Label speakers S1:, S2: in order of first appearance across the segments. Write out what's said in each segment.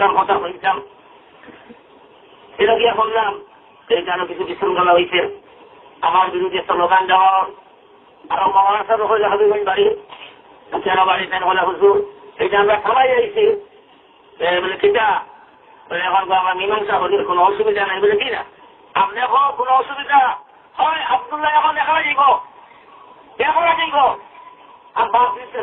S1: কথা বলছিলাম। বললাম এইখানে কিছু বিশৃঙ্খলা হয়েছে আমার বিরুদ্ধে স্লোগান দেওয়া। আরও আমরা কোনো অসুবিধা নাই। কোনো অসুবিধা? হয়, আব্দুল্লাহ এখন দেখা যাইব। দেখা যাইব। আর বাপ দিচ্ছে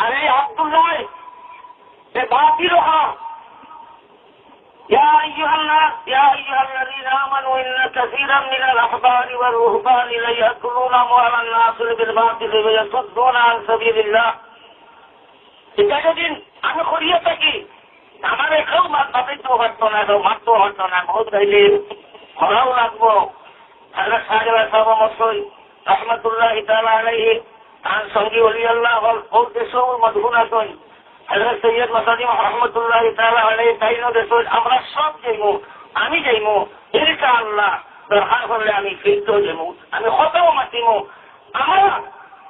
S1: আর এই আব্দুল্লাহ এ বাতিল হা يا أيها الناس يا أيها الذين آمنوا إن كثيرا من الأحبار والرهبان ليأكلون أموال الناس بالباطل ويصدون عن سبيل الله এটা যদি আমি করিয়ে থাকি আমার কেউ মারতে পারতো না কেউ মারতেও পারতো না বহুত গাইলে করাও লাগবো তাহলে সাহেব সাহেব মশই রহমতুল্লাহ ইতালা আলাইহি তার সঙ্গী আল্লাহ দেশত আমরা সব যাইমু আমি যাইমু ইনশাআল্লাহ দরকার করলে আমি ফিরতেও যাইমু আমি কতও মাতিমু. আমরা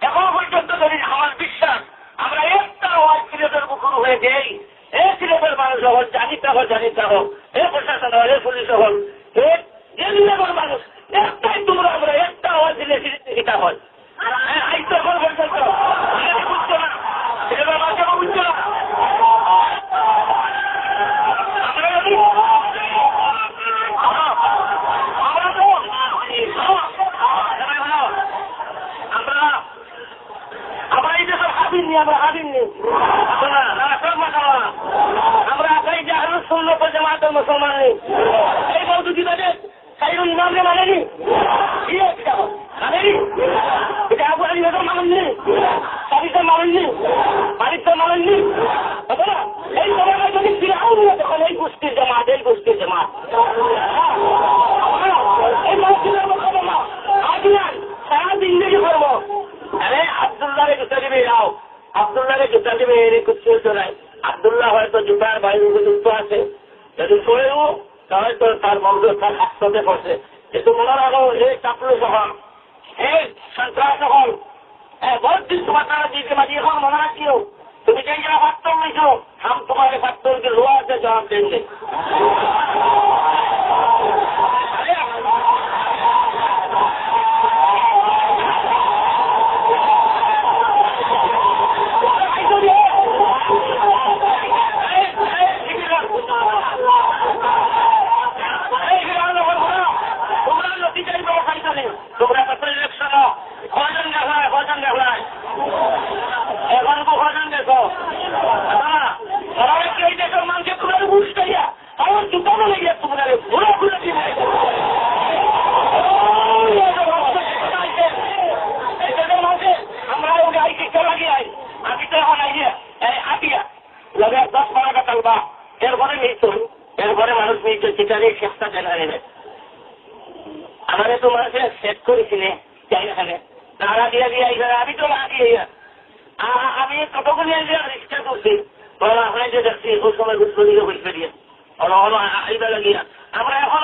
S1: এখন পর্যন্ত যদি আমার বিশ্বাস আমরা একটা ওয়াজ সিলেটের মুখর হয়ে যাই এ সিলেটের মানুষ হল জানিতে হোক জানিতে হোক এ প্রশাসন হল এ পুলিশ হল এ যে বিভাগের মানুষ একটাই তোমরা আমরা একটা আওয়াজ দিলে সিলেটে হিতা হয় আইতে এখন পর্যন্ত আমি বুঝছ না ছেলেরা বাচ্চা বুঝছ না আমরা যদি আমরা তো আমরা আমরা এই দেশের হাবিন নি আমরা হাবিন নি আমরা আকাই যে আলু শুনলো তো জামাতের মুসলমান নেই। এই মৌদুদি বাদে সাইরুল ইমামকে মানেনি? মানেনি? এটা আবু আলী বেগম মানেননি? সাবিতে মানেননি? মালিককে মানেননি এই জায়গায় যদি ফিরাও নিয়ে তখন এই গোষ্ঠীর জামাত, এই গোষ্ঠীর জামাত। আবদুল্লাহরে এরকম দিবে এর কিছু নাই। আবদুল্লাহ হয়তো জুতার বাইরে যুক্ত আছে, যদি পড়েও তাহলে তো তার মগ্ন তার হাসতে পড়ছে। কিন্তু মনে রাখো এই চাপলু যখন এই সন্ত্রাস যখন তুমি যে যারা ফাত্তর নিছো, হাম তোমার ফাত্তরকে লোয়া আছে, জবাব দেंगे তোমরা কত ইলেকশন কজন দেখায় কজন দেখায় এখন তো কজন দেখো তারা কি এই দেশের মানুষের তোমরা বুঝতে গিয়া আমার জুতানো লেগে তোমরা ঘুরে ঘুরে দিবে আমরা ওকে আই শিক্ষা লাগি আই আমি তো এখন আই আটিয়া লগে দশ বারো টাকা বা এরপরে মৃত্যু এরপরে মানুষ মৃত্যু চেষ্টা জানাই নেবে আমাদের তো সেট করেছিলে চাই এখানে তারা আমি তো না দিয়ে আমি কতগুলি রিক্সা করছি। যে দেখছি ওই সময় গুছগুলিকে বুঝতে দিয়ে আইবা লাগিয়া। আমরা এখন